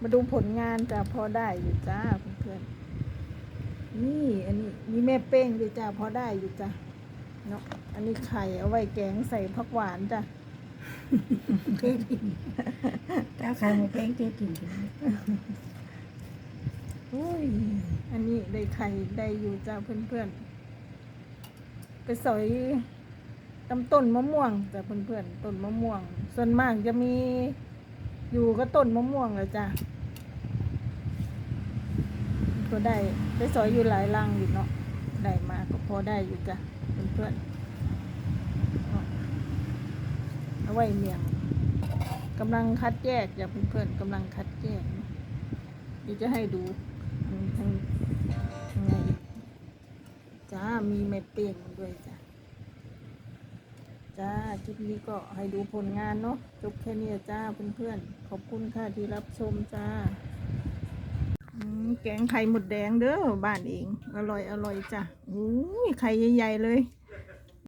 มาดูผลงานจ้ะพอได้อยู่จ้าเพื่อนๆนี่ อันนี้มีแม่เป้งด้วยจ้าพอได้อยู่จ้ะเนาะอันนี้ไข่เอาไว้แกงใส่ผักหวานจ้ะเจ๊กินถ้าใครไม่เป็นเจ๊กินโอ้ยอันนี้ได้ไข่ได้อยู่จ้าเพื่อนๆไปสอยตำต้นมะม่วงจ้ะเพื่อนๆต้นมะม่วง ส่วนมากจะมี อยู่ก็ต้นมะม่วงแหละจ้ะก็ได้ไปสอยอยู่หลายรังอยู่เนาะได้มาก็พอได้อยู่จ้ะเพื่อนๆเนาะเอาไว้เมียงกำลังคัดแยกจ้ะเพื่อนๆกำลังคัดแยกเดี๋ยวจะให้ดูทางทางทางไงจ้ามีเม็ดเปียงมันด้วยจ้ะ จ้า คลิปนี้ก็ให้ดูผลงานเนาะ จบแค่นี้จ้าเพื่อนๆ ขอบคุณค่ะที่รับชมจ้า แกงไข่หมดแดงเด้อบ้านเอง อร่อยอร่อยจ้ะอู้ยไข่ใหญ่ๆเลย